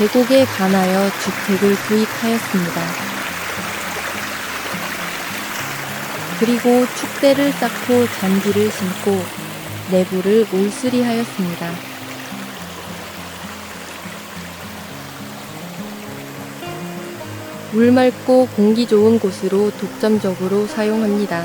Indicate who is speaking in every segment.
Speaker 1: 계곡에 반하여 주택을 구입하였습니다. 그리고 축대를 쌓고 잔디를 심고 내부를 올수리하였습니다. 물 맑고 공기 좋은 곳으로 독점적으로 사용합니다.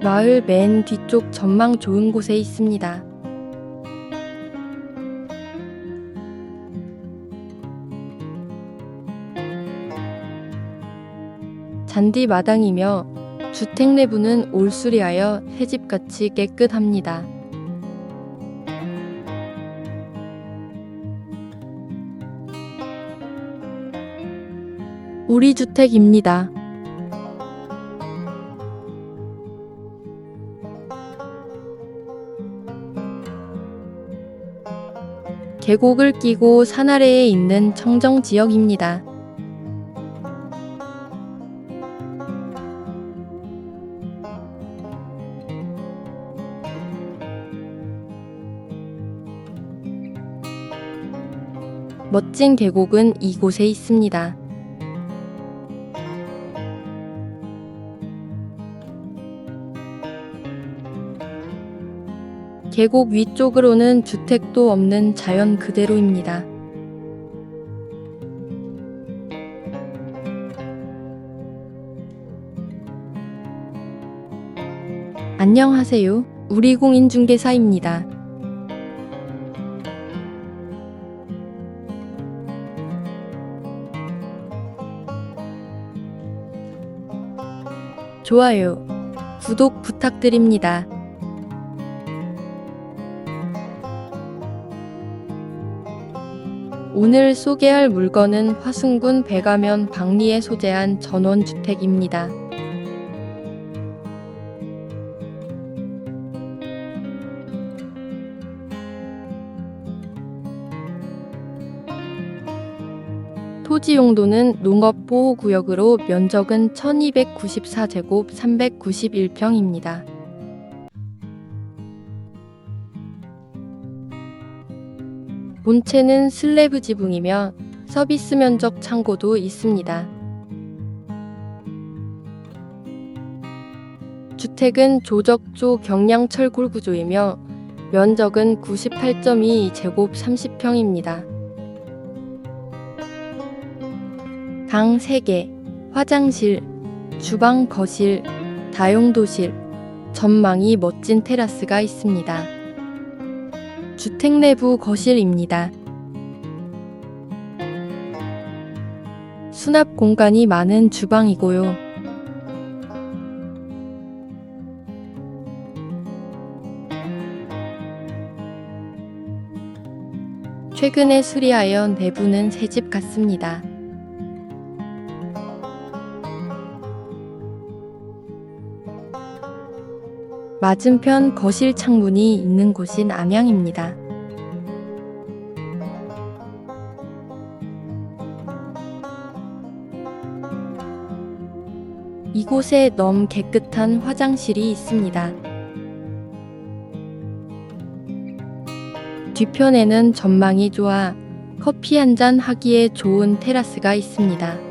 Speaker 1: 마을 맨 뒤쪽 전망 좋은 곳에 있습니다. 잔디 마당이며 주택 내부는 올수리하여 새집같이 깨끗합니다. 우리 주택입니다. 계곡을 끼고 산 아래에 있는 청정 지역입니다. 멋진 계곡은 이곳에 있습니다. 계곡 위쪽으로는 주택도 없는 자연 그대로입니다. 안녕하세요. 우리공인중개사입니다. 좋아요, 구독 부탁드립니다. 오늘 소개할 물건은 화승군 백아면 박리에 소재한 전원주택입니다. 토지 용도는 농업보호구역으로 면적은 1294제곱 391평입니다. 본체는 슬래브 지붕이며 서비스 면적 창고도 있습니다. 주택은 조적조 경량철 골 구조이며 면적은 98.2제곱 30평입니다. 방 3개, 화장실, 주방 거실, 다용도실, 전망이 멋진 테라스가 있습니다. 주택 내부 거실입니다. 수납 공간이 많은 주방이고요. 최근에 수리하여 내부는 새집 같습니다. 맞은편 거실 창문이 있는 곳인 암양입니다. 이곳에 넘 깨끗한 화장실이 있습니다. 뒤편에는 전망이 좋아 커피 한 잔 하기에 좋은 테라스가 있습니다.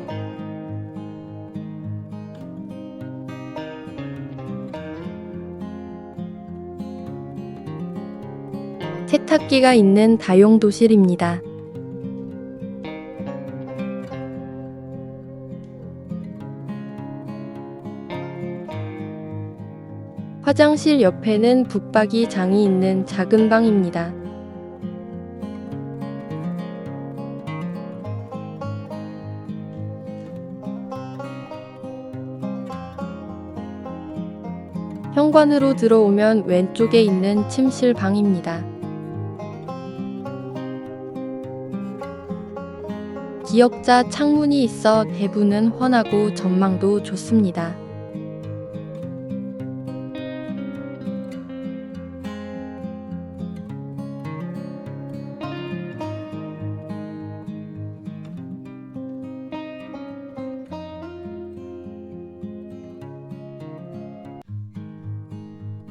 Speaker 1: 세탁기가 있는 다용 도실입니다. 화장실 옆에는 붙박이 장이 있는 작은 방입니다. 현관으로 들어오면 왼쪽에 있는 침실 방입니다. 기역자 창문이 있어 대부는 훤하고 전망도 좋습니다.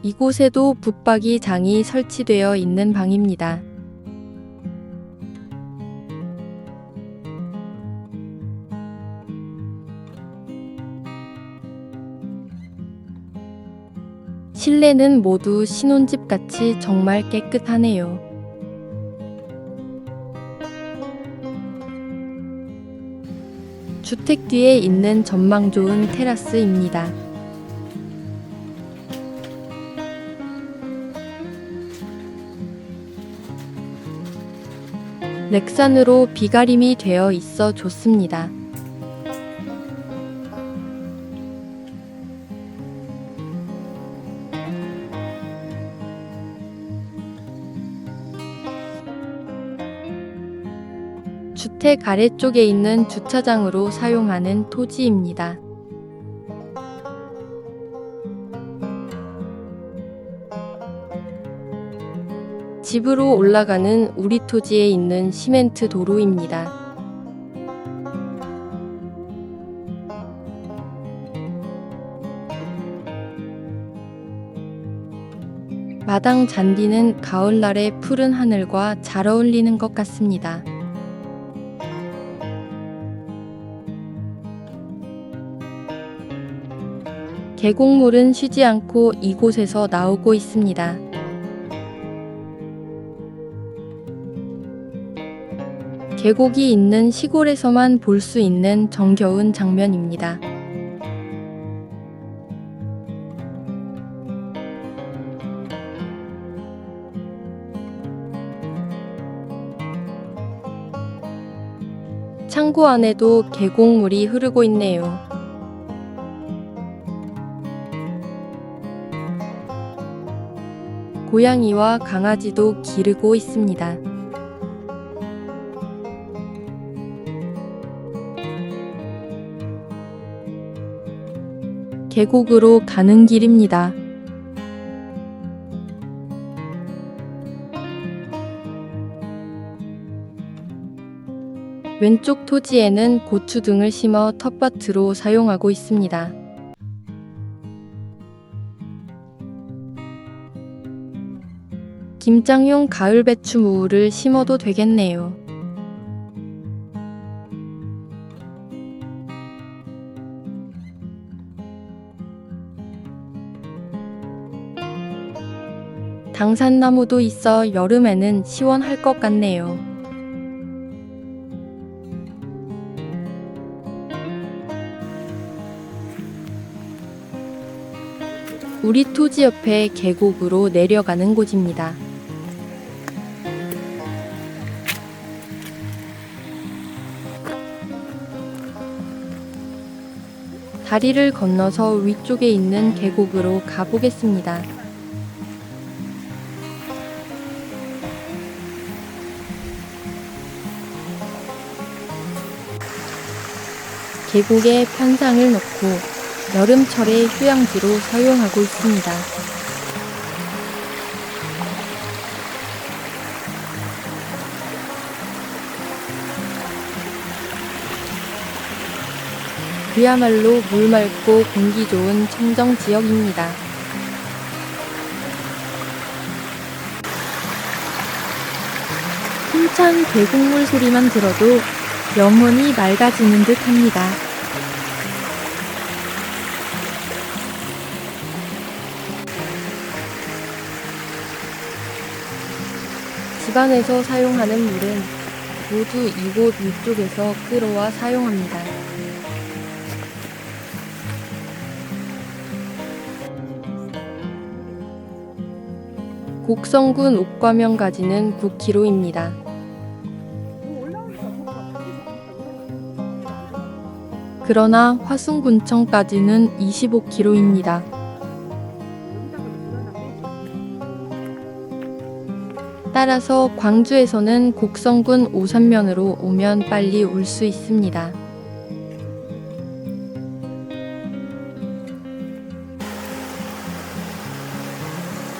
Speaker 1: 이곳에도 붙박이 장이 설치되어 있는 방입니다. 실내는 모두 신혼집 같이 정말 깨끗하네요. 주택 뒤에 있는 전망 좋은 테라스입니다. 렉산으로 비가림이 되어 있어 좋습니다. 주택 아래쪽에 있는 주차장으로 사용하는 토지입니다. 집으로 올라가는 우리 토지에 있는 시멘트 도로입니다. 마당 잔디는 가을날의 푸른 하늘과 잘 어울리는 것 같습니다. 계곡물은 쉬지 않고 이곳에서 나오고 있습니다. 계곡이 있는 시골에서만 볼 수 있는 정겨운 장면입니다. 창고 안에도 계곡물이 흐르고 있네요. 고양이와 강아지도 기르고 있습니다. 계곡으로 가는 길입니다. 왼쪽 토지에는 고추 등을 심어 텃밭으로 사용하고 있습니다. 김장용 가을 배추 무를 심어도 되겠네요. 당산나무도 있어 여름에는 시원할 것 같네요. 우리 토지 옆에 계곡으로 내려가는 곳입니다. 다리를 건너서 위쪽에 있는 계곡으로 가보겠습니다. 계곡에 편상을 놓고 여름철에 휴양지로 사용하고 있습니다. 그야말로 물 맑고 공기 좋은 청정 지역입니다. 힘찬 계곡물 소리만 들어도 영혼이 맑아지는 듯 합니다. 집안에서 사용하는 물은 모두 이곳 위쪽에서 끌어와 사용합니다. 곡성군 옥과면까지는 9km입니다. 그러나 화순군청까지는 25km입니다. 따라서 광주에서는 곡성군 오산면으로 오면 빨리 올 수 있습니다.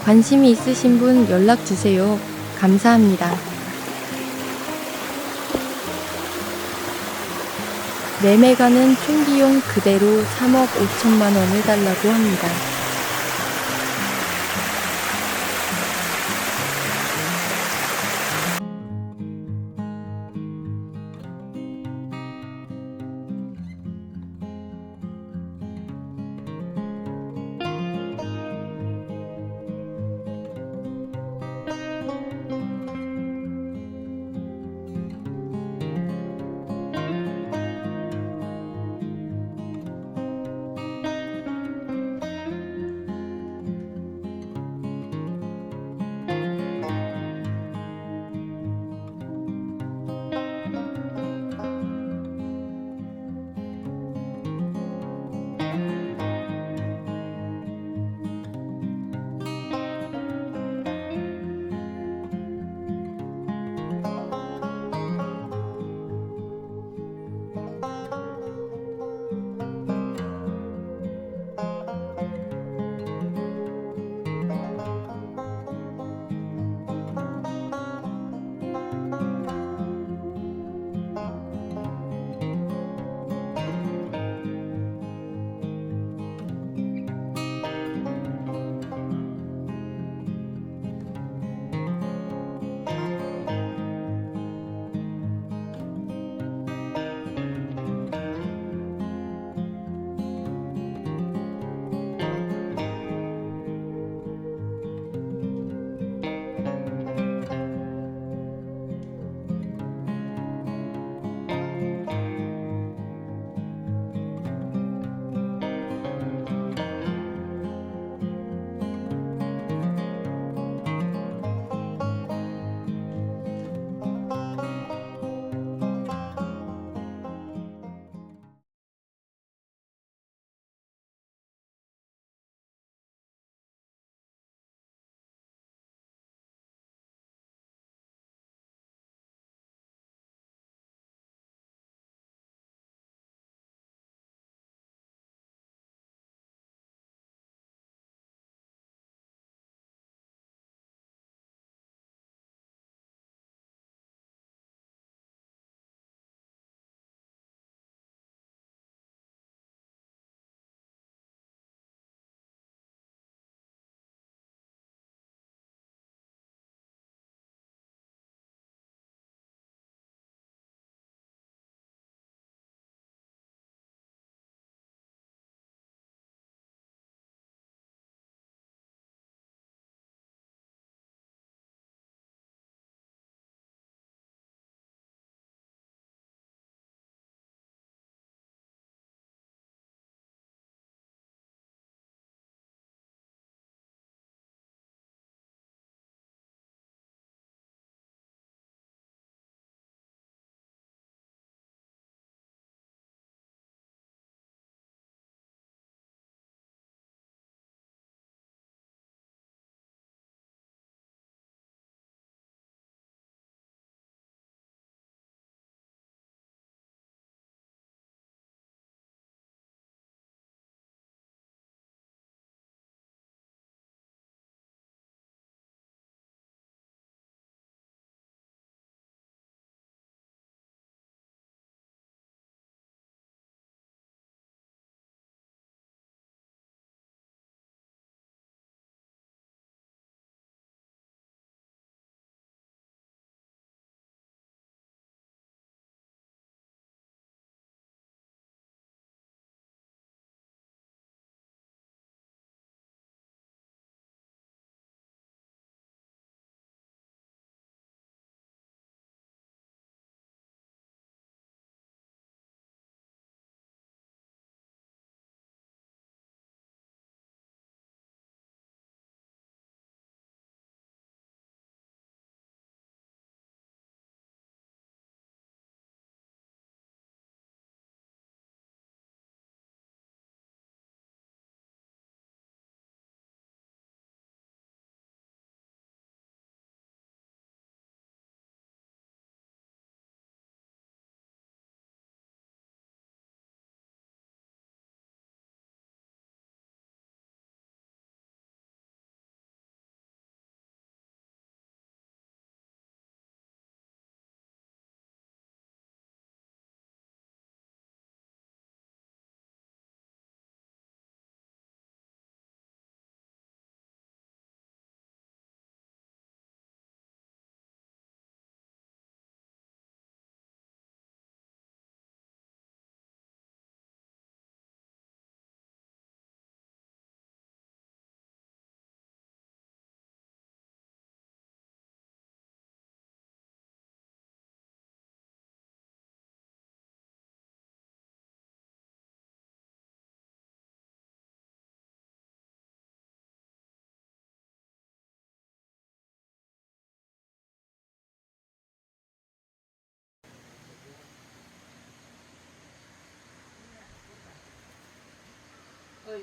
Speaker 1: 관심이 있으신 분 연락 주세요. 감사합니다. 매매가는 총비용 그대로 3억 5천만 원을 달라고 합니다.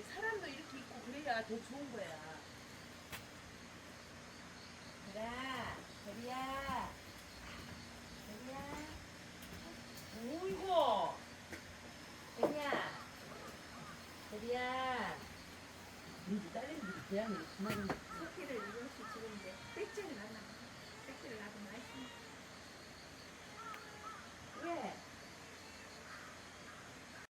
Speaker 2: 사람도 이렇게 있고 그래야 더 좋은 거야. 그래, 대리야. 대리야. 오이고, 대리야. 대리야. 민지 딸린 대양이 그만 커피를 이것이 지금 이제 백지를 하나, 백지를 나도 마시. 왜?